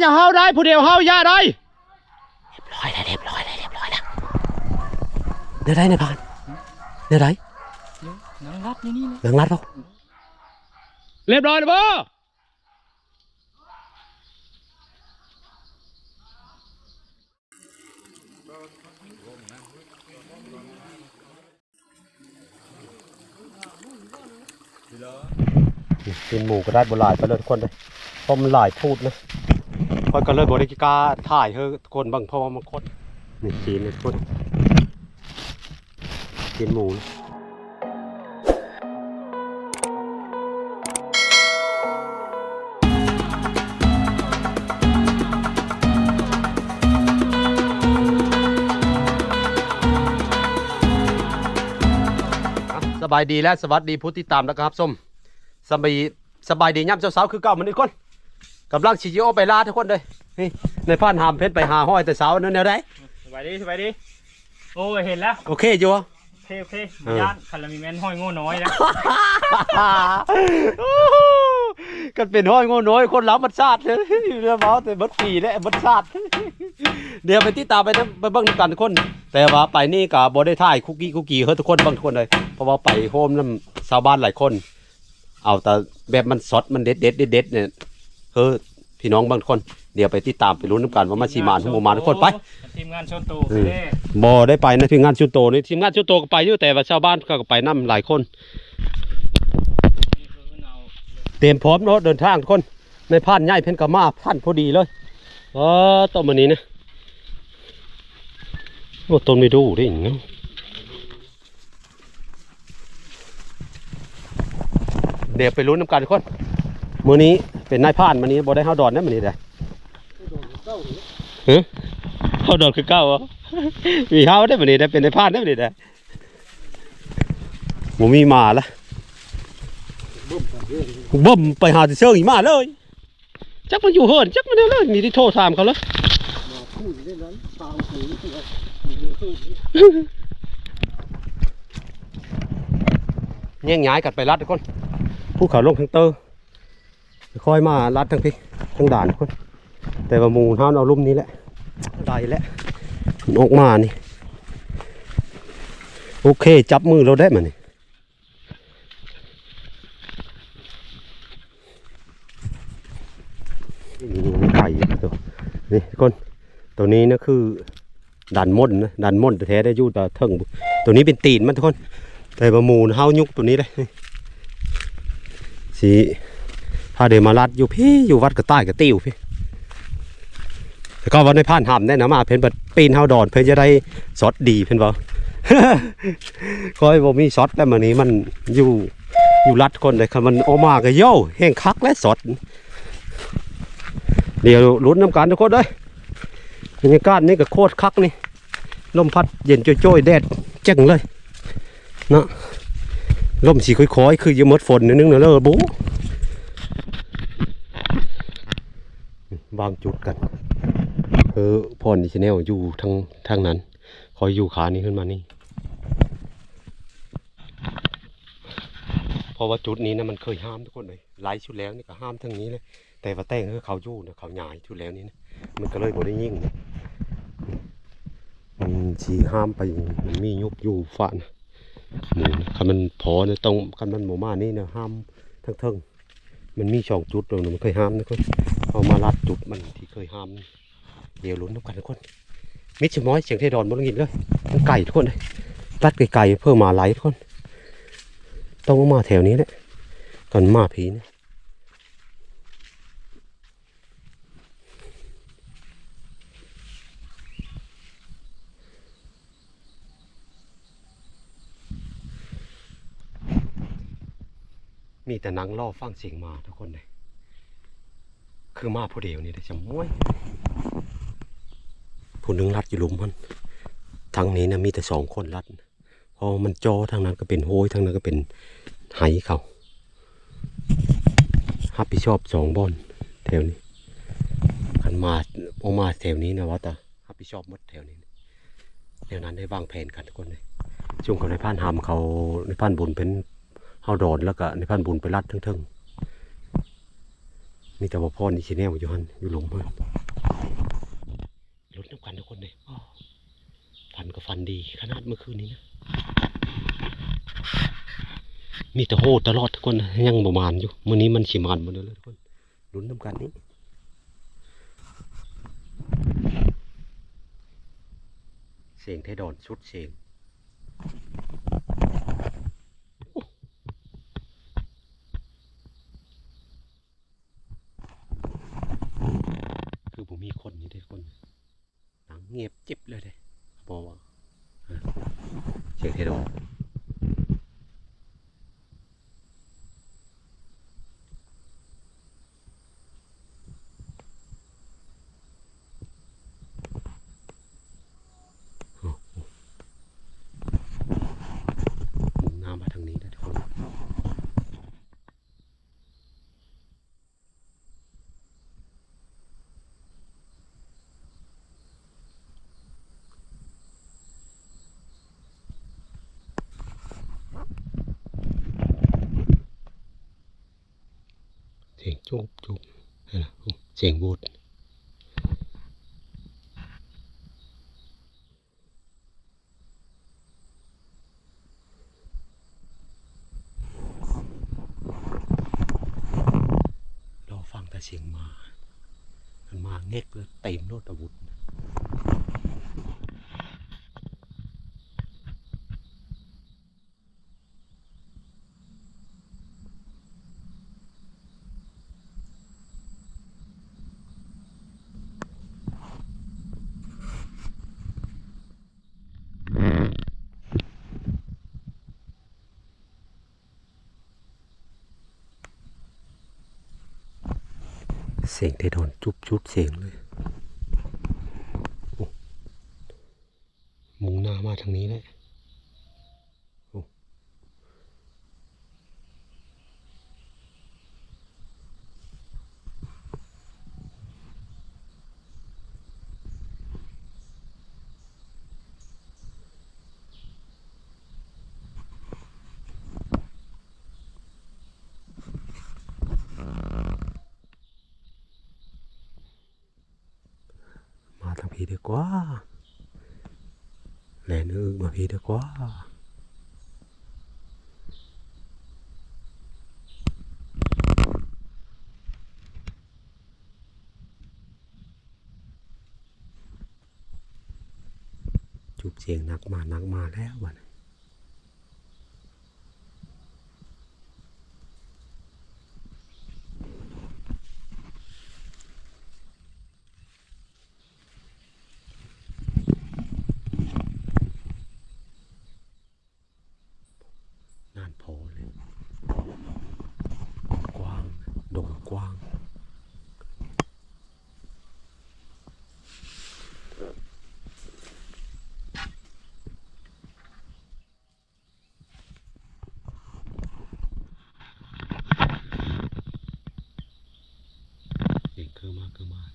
อย่าเฮาได้ผู้เดียวเฮาอย่าได้ร้อยแล้วเรียบร้อยแล้วเรียบร้อยแล้วเดี๋ยวได้ในบ้านเดี๋ยวได้นังรัดนี่นี่เรื่องรัดเปล่าเรียบร้อยแล้วบ่กินหมูก็ได้บหลายไปเลยทุกคนเลยเพราะมันหลายพูดนะ คอยก็เลยบริกาถ่ายเฮ้คนบางพราะว่ามันคดนี่กินนะทุกคนกินหมูนะสบายดีและสวัสดีผู้ติดตามนะครับส้มสบายสบายดีย่ำเช้าๆคือเก่าเหมือนทุกคน กำลังชิจิโอไปลาทุกคนเลยนี่ในผ่านหามเพชรไปหาห้อยแต่เช้านั่นแนวไดสบายดีสบายดี โอ้ยเห็นแล้ว โอเคอยู่โอเคโอเคย่านคารามีแมนห้อยโง่น้อยนะกันเป็นห้อยโง่น้อยคนรับมันชาติเรือเมาแต่บัดปีและบัดชาติเดี๋ยวไปติดตามไปนะไปเบิ่งนำกันทุกคน แต่ว่าไปนี่กับบ่ได้ถ่ายคุกกี้คุกกี้เฮ้ยทุกคนเบิ่งทุกคนเลย เพราะว่าไปโฮมน้ำชาวบ้านหลายคน เอาแต่แบบมันสดมันเด็ดเด็ดเด็ดเด็ดเนี่ย เฮ้ยพี่น้องบางคน เดี๋ยวไปติดตามไปลุ้นน้ำกันว่ามาชีมานทั้งหมู่มานทุกคนไป ทีมงานชนตูอืมเด้บ่ได้ไปนะทีมงานชุดโตนี่ทีมงานชุดโตก็ไปอยู่แต่ว่าชาวบ้านเขาก็ไปนํหลายคน นี่คือมันเอาเตรียมพร้อมเนาะเดินทางทุกคนในผ่านใหญ่เพิ่นก็มาผ่านพอดีเลยเออต้นมันนี้นะโอ้ต้นไม่ดูได้เนาะเดี๋ยวไปลุ้นน้ำกันทุกคน มื้อนี้เป็นนายผ่านมื้อนี้บ่ได้เฮาดอนนะมื้อนี้ได้ฮะเฮาดอนคือเก่าเหรอมีเฮาได้มื้อนี้ได้เป็นนายผ่านได้มื้อนี้ได้บ่มีมาละบ่มไปหาที่เชิงอีกมาเลยจักมันอยู่เฮิรนจักมันเอาเลยนี่ที่โทรถามเขาเลยแย่งย้ายกันไปรัดทุกคนภูเขาลงทางเตอร์ ค่อยมารัดทางพี่ทางด่านคนแต่ว่ามูเท้าเอาลุ่มนี้แหละได้แล้วนออกมานี่ โอเค จับมือเราได้มานี่นี่นี่ไข่ตัวนี่ทุกคนตัวนี้นะคือดันม่นะดันม่นแท้ได้ยู่แต่เทิงตัวนี้เป็นตีนมันทุกคน แต่บะมูนะเฮายุกตัวนี้เลยสี พาเดินมาลัดอยู่พี่อยู่วัดกระต่ายกระติ้วพี่แล้วก็วันในผ่านหามแน่นะมาเพิ่นบัดปีนเฮาดอนเพิ่นจะได้ซอสดีเพิ่นบอกคอยบ่มีซอสแล้วมื้อนี้มันอยู่อยู่รัดคนเลยคันมันออกมาก็โย่แห้งคักและซอสเดี๋ยวลุ้นน้ำกันทุกคนเลยบรรยากาศนี่ก็โคตรคักนี่ลมพัดเย็นโจ้ยแดดแจ้งเลยนะลมสีค่อยๆ คือยังมดฝนนิดนึงนะเลยบู บางจุดกันเออพรดิชแนลอยู่ทางทางนั้น คอยอยู่ขานี้ขึ้นมานี่เพราะว่าจุดนี้นะมันเคยห้ามทุกคนเลยไล่ชุดแล้วนี่ก็ห้ามทั้งนี้เลยแต่ว่าแต่งคือเขาอยู่นะเขาหยายชุดแล้วนี่นะมันก็เลยบ่ได้ยิ่งนะมันสีห้ามไปมันมียุบอยู่ฝานะหมูนะคันมันพอนะต้องคันมันหมู่มานี่นะห้ามทั้งเทิงมันมีสองจุดตรงนั้นมันเคยห้ามนะคน เอามาลัดจุดมันที่เคยห้ามเดี๋ยวลุ้นน้ำกันทุกคนมิดชะม้อยเสียงเทดอนบนหินเลยมันไก่ทุกคนเลยลัดไก่เพื่อมาไหลทุกคน ต้องมาแถวนี้แหละก่อนมาผีนะมีแต่นังล่อฟังเสียงมาทุกคนเลย คือมาผู้เดียวนี่ได้จะม้วยผู้นึงรัดอยู่หลุมมันทางนี้นะมีแต่สองคนรัดพอมันจอทางนั้นก็เป็นโห้ยทางนั้นก็เป็นไหเขารับผิดชอบสองบอนแถวนี้ขันมาออกมาแถวนี้นะว่าแต่รับผิดชอบหมดแถวนี้เดี๋ยวนั้นได้วางแผนกันทุกคนเลยช่วงเขาในพานหามเขาในพานบุญเป็นเฮาดอนแล้วก็ในพันบุญไปรัดทั้งๆ มีแต่ว่าพ่อนี่ชิแนวอยู่หันอยู่หลงมากรถน้ำกันทุกคนเลยฟันก็ฟันดี ขนาดเมื่อคืนนี้นะ มีแต่โหดตลอดทุกคนยังประมาณอยู่มื้อนี้มันฉิมานหมดเลยทุกคนลุ้นน้ำกันนี้เสียงเทดอนชุดเสียงคือผมมีคนนี่เด้อคนหนังเงียบจิบเลยเด้บอกว่าฮะเสียงเทดอน หมุนหน้ามาทางนี้นะทุกคนเสียง จุบจุบเสียงบูดรอฟังแต่เสียงมา มันมาเง็กเลยเต็มโนดอาวุธนะ เสียงเทโดนจุบจุบเสียงเลยโอ้มุงหน้ามาทางนี้เลย พี่ดีกว่าแหลนอึมาพี่ดีกว่าจุบเสียงนักมานักมาแล้ววะนนี้นานพอเลย กว้างดงกว้าง เสียงคือมากคือมาก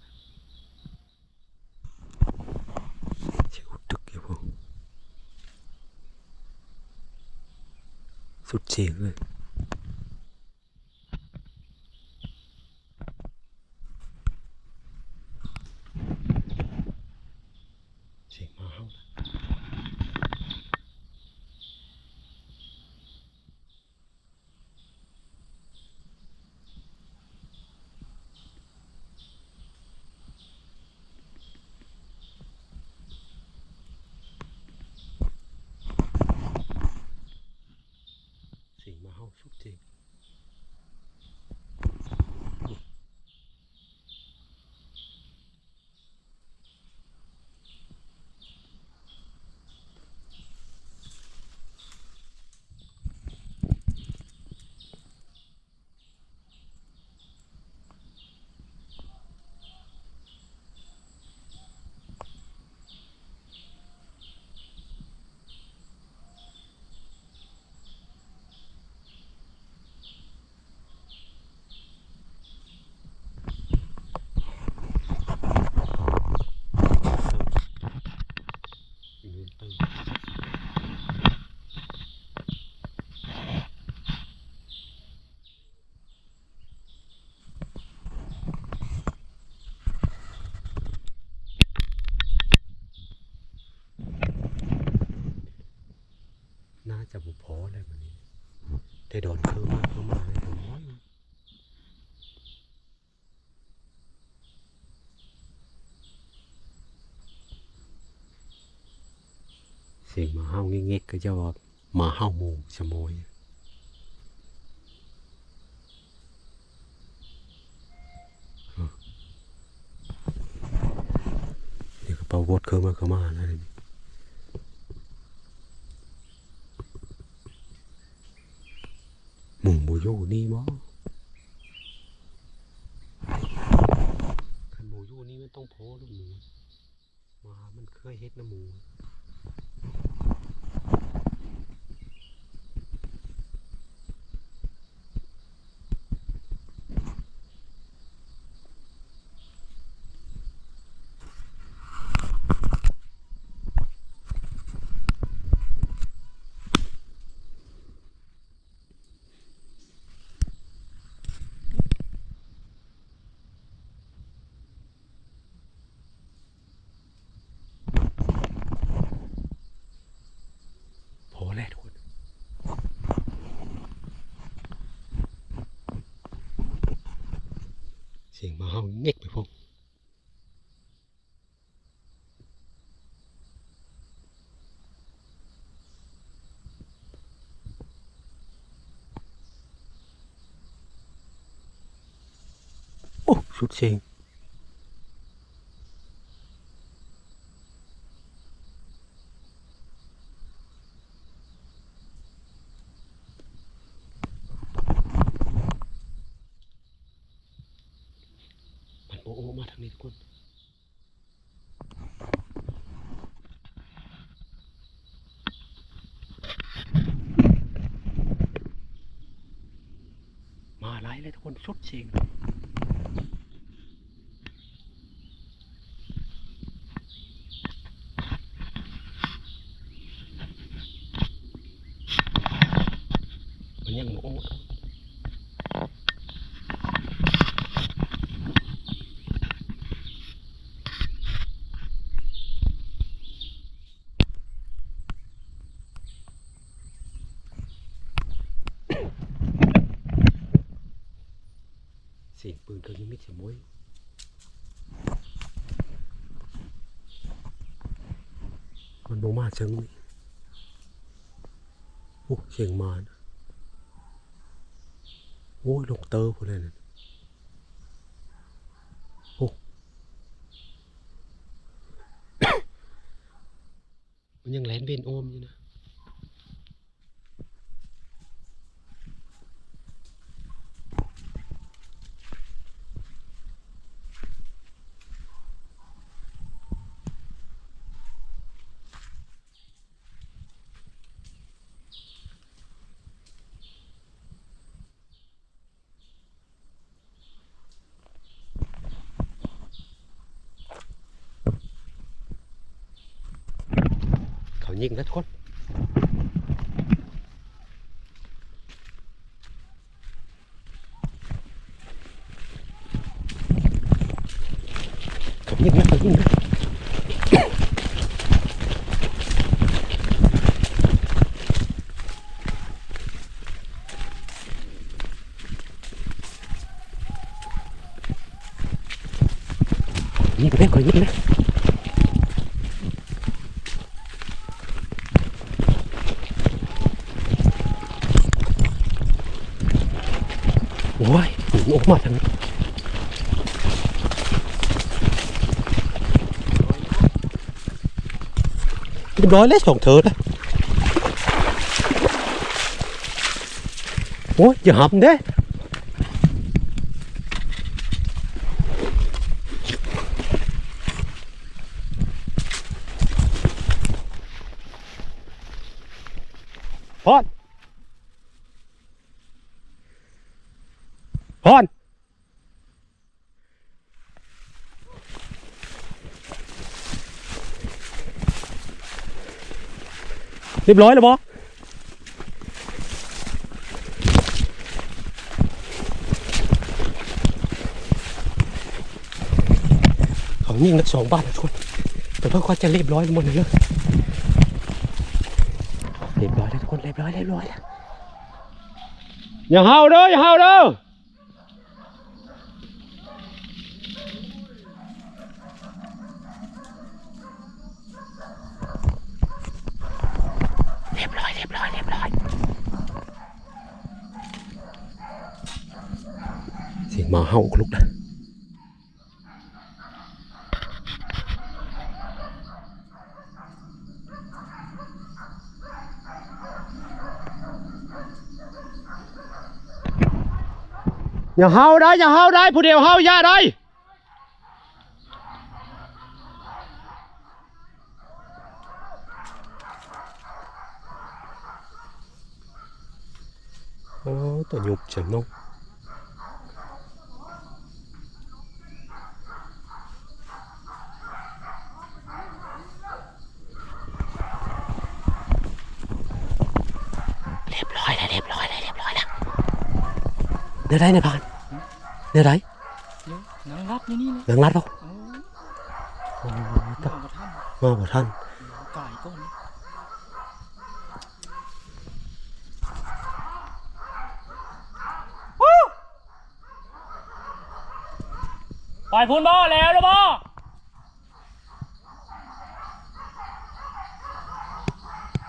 เสียงอุดตึกอยู่พวกสุด เสียงเลยเสียงมาเฮานะเสียงมาเฮา น่าจะบุพออะไรมันนี่ได้โดนเครื่องมากเครื่องมากเลยผมน้อยเสียงมาเห่าเงี้ยๆก็จะว่ามาเห่าหมูชโมยเดี๋ยวก็เป่าบดเครื่องมาเครื่องมาอะไรนี่ หมูบูยูนี่มั้คันหมูยูนี่มันต้องโพลูกหมูมามันเคยเฮ็ดน้ำหมู เสียงหมาเห่าเงียกไปพงโอ้สุดเสียงมันโอ้โอ้มาทางนี้ทุกคนมาไล่ เลยทุกคนสุดเสียง มันยังโอ้เสียงปืนก็ยังไม่เสียม วยมันบมาเชิงนี่โอ้เสียงมานะโอ้ยลงเตอร์พวกเลยนโอ้มันยังแลนเบนโอมอยู่นะ เขายิงนะทุกคนเขายิงนะเขายิงนะยิงนะเขายิงนะ โอ้ยหนูออกมาทางนี้เรียบร้อยแล้วสองเธอแล้วโอ้ยอย่าหับเด้ เรียบร้อยแล้วบอเขายิงกันสองบ้านนะทุกคนแต่ว่าก็จะเรียบร้อยหมดเลยเรียบร้อยแล้วทุกคนเรียบร้อยเรียบร้อยแล้วอย่าเฮาเด้ออย่าเฮาเด้อ เรียบร้อยเรียบร้อยเรียบร้อย เสียงหมาเห่าคลุกนะอย่าเฮาได้อย่าเฮาได้ผู้เดียวเฮาอย่าได้โอ้ตัวหยุบจังน้องเรียบร้อยแล้วเรียบร้อยแล้วเรียบร้อยแล้ว เดี๋ยวได้ในพานเดี๋ยวได้นังรับนี่นี่หลังรัดเปล่าโอ้โอ้ตมาท่านมาบ่ท่านไก่ก้นปล่อยพูนบ่แล้วหรือบ่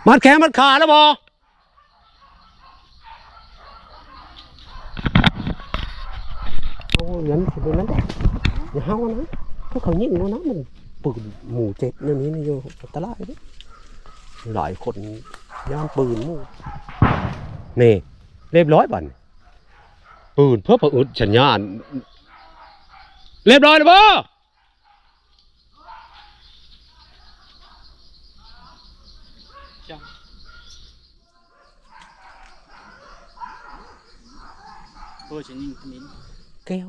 มัดแขนมัดขาแล้วบอโอ้ ยันสิบนั้นแหละอย่าเฮานะพวกเขายิงแล้วนะมันปืนหมู่เจ็ดเรื่องนี้นี่อยู่อันตรายเด้หลายคนย่านปืนหมู่นี่เรียบร้อยบัดนปืนเพื่อประอึดสัญญาณเรียบร้อยแล้วบ่เออฉันยิงขมิ้นแก้ว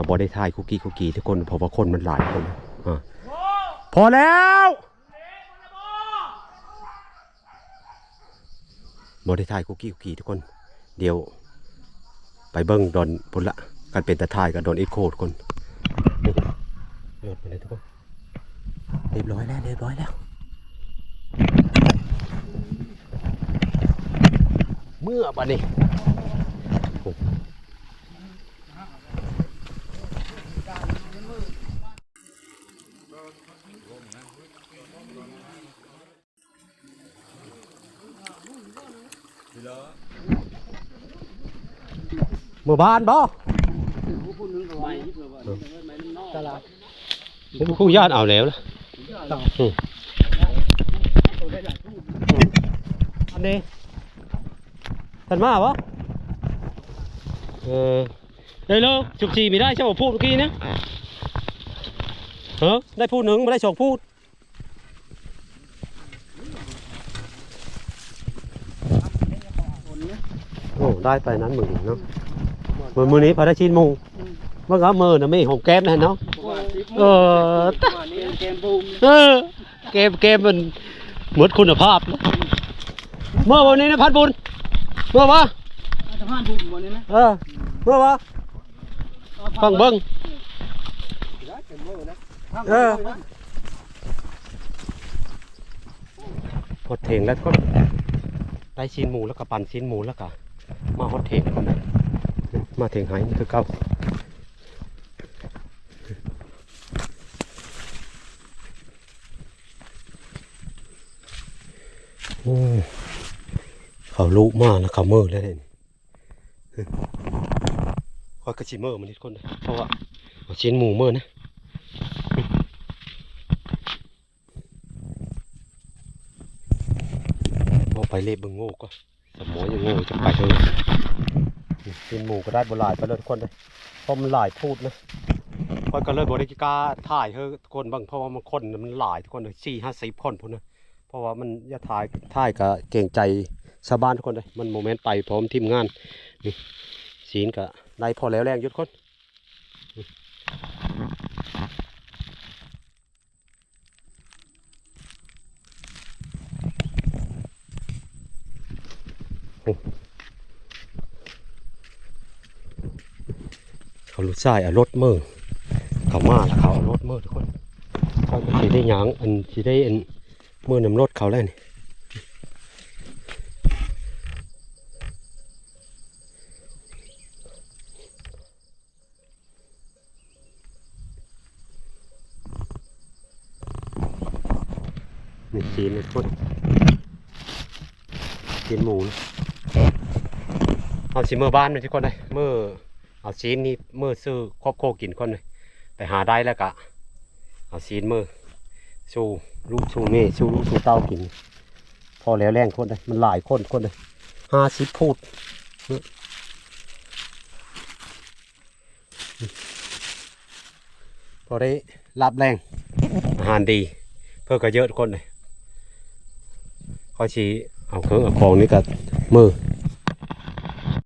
าบอได้ทายคุกกี้คุกกี้ทุกคนเพราะว่าคนมันหลายคนอ่าพอแล้วบอได้ทายคุกกี้คุกกี้ทุกคน เดี๋ยว ไปเบิ้งดอนพุ่นละกันเป็นตาทายกับดอนเอ็กโคทุกคนนี่โหลดไปเลยทุกคนเรียบร้อยแล้วเรียบร้อยแล้วเมื่อบัดนี้ เมื่อบ้านบ่ผมคู่ญาติเอาแล้วนะอืมอันนี้ท่านมาปะเออได้เลยจุบจีไม่ได้ใช่ป่ะพูดเมื่อกี้นะเออได้พูดหนึ่งไม่ได้สองพูด ได้ไปนั้นมึงเนาะมือมือนี้พอได้ชิ้นหมูเมื่อกี้มือน่ะไม่หอมแก้มนะเนาะเออตะเออเกมเกมมันหมดคุณภาพนะเมื่อวันนี้นะพัดบุญเมื่อวะสะพานบุญบนนี้นะเออเมื่อวะฟังเบิ้งเออหดเถงแล้วก็ได้ชิ้นหมูแล้วก็ปั่นชิ้นหมูแล้วก็ มาหดเถงก่อนนะมาเถงหายนี่คือเก้าโอ้เขาลุมากแล้วเขาเมื่อแล้วเนี่ยคอยกระชิเมื่อมันนิดคนนะเพราะว่าเอาชิ้นหมูเมื่อนะเอาไปเล็บเบึงโง่ก็ สมองยังโง่จะไปเท่าไหร่กินหมูก็ได้บ่หลายไปเลยทุกคนเลยเพราะมันหลายพูดนะเพราะก็เลยบริกล้าถ่ายเฮ้ทุกคนบางเพราะว่ามันคนมันหลายทุกคนเลยสี่ห้าสิบคนพุ่นนะเพราะว่ามันอย่าถ่ายถ่ายก็เก่งใจชาวบ้านทุกคนเลยมันโมเมนต์ไปพร้อมทีมงานนี่ศีลก็ได้พอแล้วแรงอยุดคน เขาลุดซ้ายเอารถมือเขามาแล้วเขาเอารถมือทุกคนเขาสิได้หยางอันสิได้อันมือนำรถเขาแล้วนี่นี่จีนเลยทุกคนจีนหมูนะ เอาสิเมื่อบ้านเลยทุกคนเลยเมื่อเอาซีนนี่เมื่อซื้อครอบโคกินคนเลยไปหาได้แล้วกะเอาซีนเมื่อสู้ลูกสู้เม่สู้ลูกสู้เต้ากิน พอแล้วแรงคนเลยมันหลายคนคนเลยห้าสิบพูดพอได้รับแรงอาหารดี เพื่อก็เยอะทุกคนเลยเขาชี้เอาเครื่องเอาของนี่กับมือ